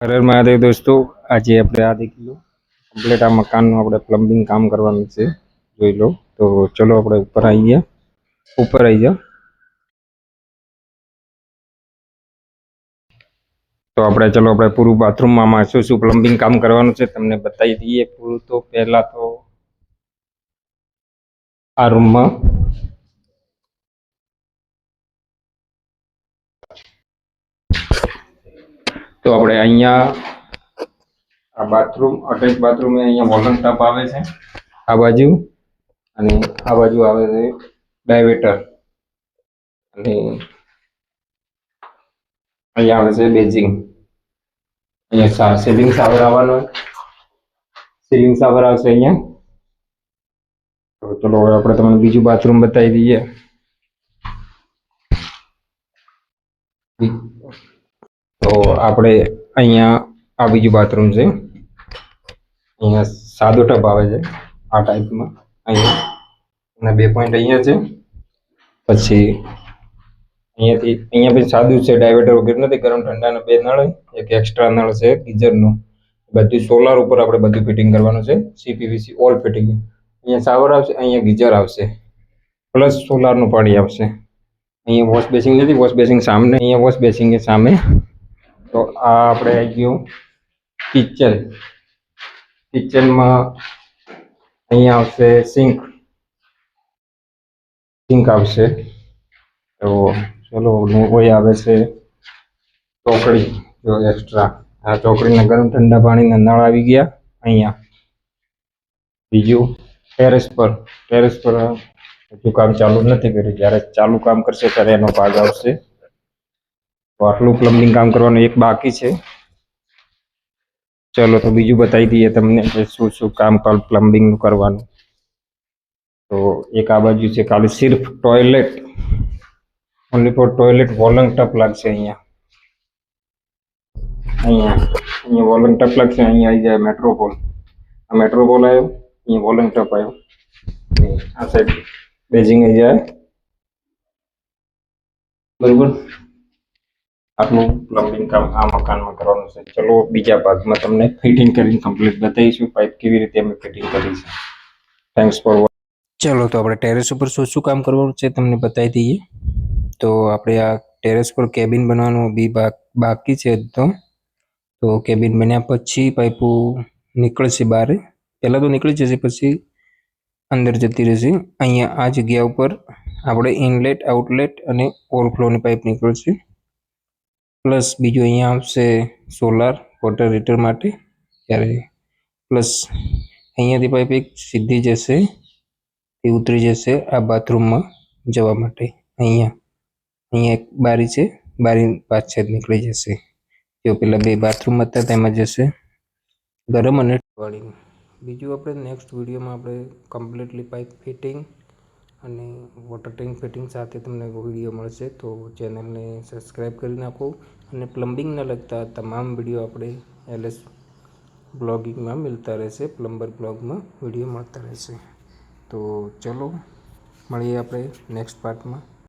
હર હર મહાદેવ દોસ્તો, આજે આપણે આ દેખી લો. કમ્પ્લીટ આ મકાનનું આપણે પ્લમ્બિંગ કામ કરવાનું છે. જોઈ લો. તો ચલો આપણે ઉપર આવી ગયા ઉપર આવી જાઓ તો આપણે ચલો આપણે પૂરું બાથરૂમમાં શું શું પ્લમ્બિંગ કામ કરવાનું છે તમને બતાવી દઈએ. પૂરું તો પહેલા તો આ રૂમમાં તો આપણે અહીંયા આ બાથરૂમ, અટેચ બાથરૂમ અહીંયા વોલન ટપ આવે છે, આ બાજુ, અને આ બાજુ આવે છે ડાયવેટર. અને અહીંયા આવે છે બેઝિંગ. અહીંયા સીલિંગ સાવર આવવાનો સીલિંગ સાવર આવશે અહીંયા. તો ચલો હવે આપણે તમને બીજું બાથરૂમ બતાવી દઈએ. તો આપણે અહીંયા આ બીજું બાથરૂમ છે. અહીંયા સાદો ટબ આવે છે, આ ટાઈપમાં અહીંયા અને બે પોઈન્ટ અહીંયા છે. પછી અહીંયાથી, અહીંયા પછી સાદું છે ડાયવેટર વગેરે નથી, ગરમ ઠંડાના બે નળ, એક એક્સ્ટ્રા નળ છે, ગીઝરનો. બધું સોલાર ઉપર આપણે બધું ફિટિંગ કરવાનું છે સીપીવીસી ઓલ ફિટિંગ અહીંયા શાવર આવશે, અહીંયા ગીઝર આવશે. પ્લસ સોલારનું પાણી આવશે. અહીંયા વોશ બેસિંગ નથી વોશ બેસિંગ સામે અહીંયા વોશ બેસિંગ સામે તો આ આપણે આવી ગયું કિચન. કિચનમાં અહીંયા આવશે સિંક. સિંક આવશે. તો ચલો કોઈ આવે છે. ચોકડી, જો એક્સ્ટ્રા આ ચોકડીના ગરમ ઠંડા પાણીના નળ આવી ગયા અહીંયા. બીજું ટેરેસ પર. ટેરેસ પર હજુ કામ ચાલુ નથી કર્યું. જ્યારે ચાલુ કામ કરશે ત્યારે એનો ભાગ આવશે. તો આટલું પ્લમ્બિંગ કામ કરવાનું એક બાકી છે ચલો તો બીજું બતાવી દઈએ તમને કે શું શું કામ પ્લમ્બિંગનું કરવાનું તો એક આ બાજુ છે ખાલી સિર્ફ toilet only for toilet wall hung tap લાગશે અહીંયા અહીંયા અહીંયા વોલંગ ટપ લાગશે અહીંયા આવી જાય મેટ્રોપોલ આ મેટ્રોપોલ આવ્યો અહીંયા વોલંગ ટપ આવ્યો અને આ સાઈડ બેઝિંગ આવી જાય બરોબર આટલું પ્લમ્બિંગ કામ, આ મકાનમાં કરવાનું છે. ચલો, બીજા ભાગમાં તમને ફિટિંગ કરીને કમ્પ્લીટ બતાવીશું. પાઇપ કેવી રીતે અમે ફિટિંગ કરી છે થેન્ક્સ ફોર ચલો, તો આપણે ટેરેસ ઉપર શું શું કામ કરવાનું છે તમને બતાવી દઈએ. તો આપણે આ ટેરેસ પર કેબિન બનાવવાનું બી બાકી છે તો તો કેબિન બન્યા પછી પાઇપો નીકળશે બહાર. પહેલાં તો નીકળી જશે, પછી અંદર જતી રહેશે. અહીંયા આ જગ્યા ઉપર આપણે ઇનલેટ આઉટલેટ અને ઓવરફ્લોની પાઇપ નીકળશે. પ્લસ બીજું અહીંયા આવશે સોલાર વોટર હીટર માટે. ત્યારે પ્લસ અહીંયાથી પાઇપ એક સીધી જશે એ ઉતરી જશે આ બાથરૂમમાં જવા માટે. અહીંયા અહીંયા એક બારી છે, બારી પાછળ નીકળી જશે. જો પેલા બે બાથરૂમ હતા તેમાં જશે. ગરમ અને વાળી બીજું આપણે નેક્સ્ટ વિડીયોમાં આપણે કમ્પ્લીટલી પાઇપ ફિટિંગ અને વોટર ટેન્ક ફિટિંગ સાથે તમને વીડિયો મળશે, તો ચેનલને સબસ્ક્રાઈબ કરી નાખો અને પ્લમ્બિંગને લગતા તમામ વીડિયો આપણે એલએસ બ્લોગિંગમાં મળતા રહેશે પ્લમ્બર બ્લોગમાં વીડિયો મળતા રહેશે. તો ચલો, મળીએ આપણે નેક્સ્ટ પાર્ટમાં